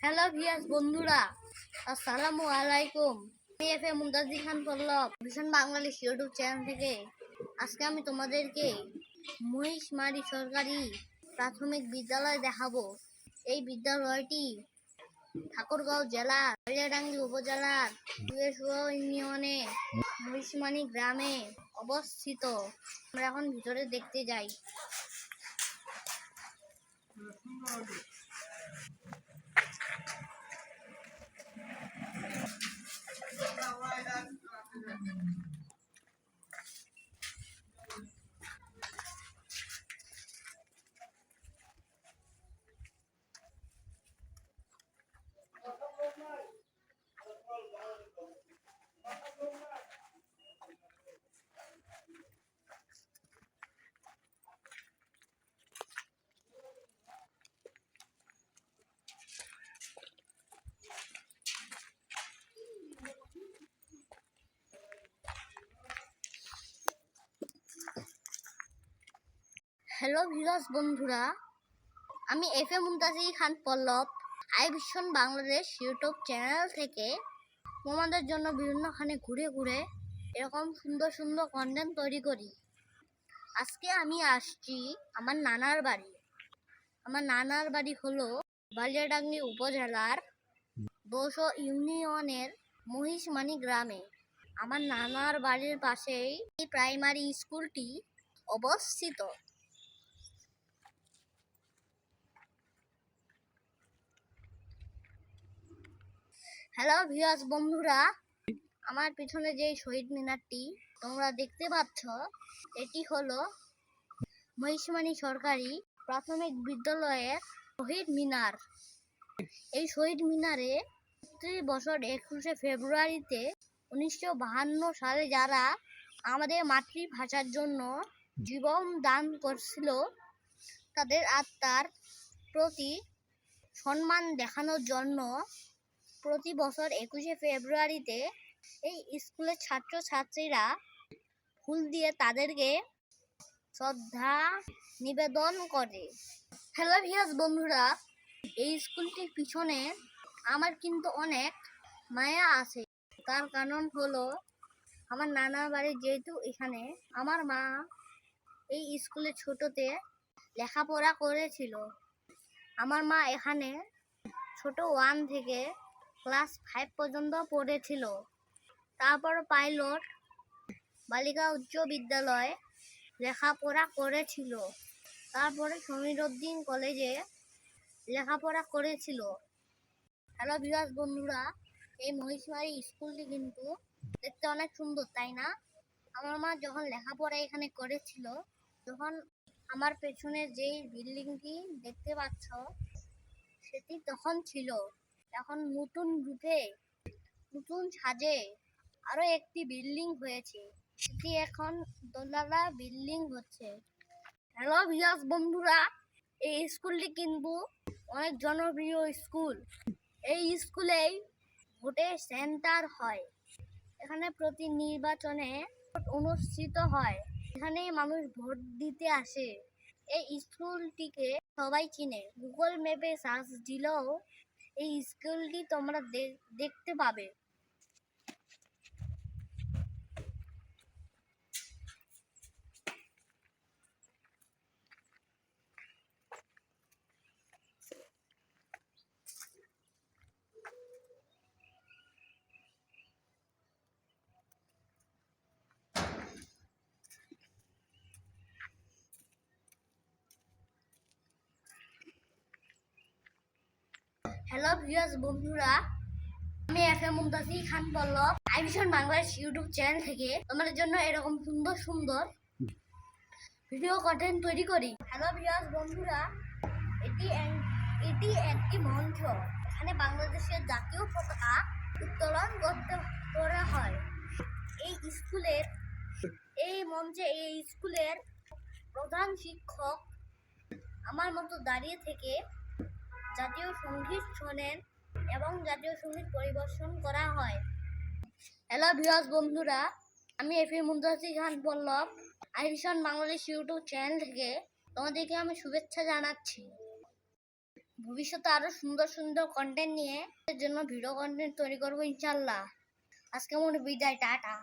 Hello ভিয়াস বন্ধুরা, আসসালামু আলাইকুম। আমি এফ এ মুমতাজি খান পল্লব, ভীষণ বাংলাদেশ ইউটিউব চ্যানেল থেকে। আজকে আমি তোমাদেরকে মহিষমারি সরকারি প্রাথমিক বিদ্যালয় দেখাবো। এই বিদ্যালয়টি ঠাকুরগাঁও জেলার হাইলাডাঙ্গি উপজেলার ইউনিয়নে, মহিষমানি গ্রামে অবস্থিত। আমরা এখন ভিতরে দেখতে যাই। হ্যালো ভিউয়ার্স, বন্ধুরা। আমি F A Mumtazi Khan Pallab. I Vision Bangladesh YouTube channel থেকে। তোমাদের জন্য বিভিন্নখানে ঘুরে ঘুরে এরকম সুন্দর সুন্দর কন্টেন্ট তৈরি করি। আজকে আমি আসছি আমার নানার বাড়ি। আমার নানার বাড়ি হলো বালিয়াডাঙ্গি উপজেলার দোশো ইউনিয়নের মহিষমানি গ্রামে। আমার নানার বাড়ির পাশেই প্রাইমারি স্কুলটি অবস্থিত। হ্যালো ভিউয়ার্স বন্ধুরা। আমার পিছনে যে শহীদ মিনারটি, তোমরা দেখতে পাচ্ছ, এটি হলো মহিষমানি সরকারি প্রাথমিক বিদ্যালয়ের শহীদ মিনার। এই শহীদ মিনারে ত্রিশ বছর একুশে ফেব্রুয়ারিতে উনিশশো বাহান্ন সালে যারা আমাদের মাতৃভাষার জন্য জীবন দান করছিল, তাদের আত্মার প্রতি সম্মান দেখানোর জন্য প্রতি বছর একুশে ফেব্রুয়ারিতে এই স্কুলের ছাত্রছাত্রীরা ফুল দিয়ে তাদেরকে শ্রদ্ধা নিবেদন করে। হ্যালো ভিয়াস বন্ধুরা, এই স্কুলটির পিছনে আমার কিন্তু অনেক মায়া আছে। তার কারণ হলো, আমার নানার বাড়ি যেহেতু এখানে, আমার মা এই স্কুলে ছোটতে লেখাপড়া করেছিল। আমার মা এখানে ছোট ওয়ান থেকে ক্লাস ফাইভ পর্যন্ত পড়েছিল। তারপর পাইলট বালিকা উচ্চ বিদ্যালয়ে লেখাপড়া করেছিল। তারপরে সমীরউদ্দিন কলেজে লেখাপড়া করেছিল। হ্যালো বিকাশ বন্ধুরা, এই মহিষমারি স্কুলটি কিন্তু দেখতে অনেক সুন্দর, তাই না? আমার মা যখন লেখাপড়া এখানে করেছিল, তখন আমার পেছনে যেই বিল্ডিংটি দেখতে পাচ্ছ, সেটি তখন ছিল। এখন নতুন রূপে, নতুন সাজে আরও একটি বিল্ডিং হয়েছে। সেটি এখন দোতলা বিল্ডিং হচ্ছে। হ্যালো ভিয়াস বন্ধুরা, এই স্কুলটি কিন্তু অনেক জনপ্রিয় স্কুল। এই স্কুলেই ভোটের সেন্টার হয়। এখানে প্রতি নির্বাচনে অনুষ্ঠিত হয়। এখানে মানুষ ভোট দিতে আসে। এই স্কুলটিকে সবাই চিনে। গুগল ম্যাপে সার্চ দিলেও এই স্কুলটি তোমরা দে- দেখতে পাবে। হ্যালো ভিউয়ার্স বন্ধুরা। আমি F M Mumtazi Khan Pallab I Vision Bangladesh YouTube channel থেকে তোমাদের জন্য এরকম সুন্দর সুন্দর ভিডিও কন্টেন্ট তৈরি করি। হ্যালো ভিউয়ার্স বন্ধুরা। এটি এটি একটি মঞ্চ এখানে বাংলাদেশের জাতীয় পতাকা উত্তোলন করতে, করা হয়। এই স্কুলের, এই মঞ্চে, এই স্কুলের প্রধান শিক্ষক আমার মতো দাঁড়িয়ে থেকে জাতীয় সংগীত শোনেন এবং জাতীয় সংগীত পরিবেশন করা হয়। হ্যালো ভিউয়ার্স, বন্ধুরা, আমি এফি মুন্তাজি খান বললাম আইভিশন বাংলাদেশ ইউটিউব চ্যানেল থেকে তোমাদেরকে আমি শুভেচ্ছা জানাচ্ছি। ভবিষ্যতে আরও সুন্দর সুন্দর কন্টেন্ট নিয়ে জন্য ভিডিও কন্টেন্ট তৈরি করব ইনশাল্লাহ আজকে মনে বিদায়, টাটা।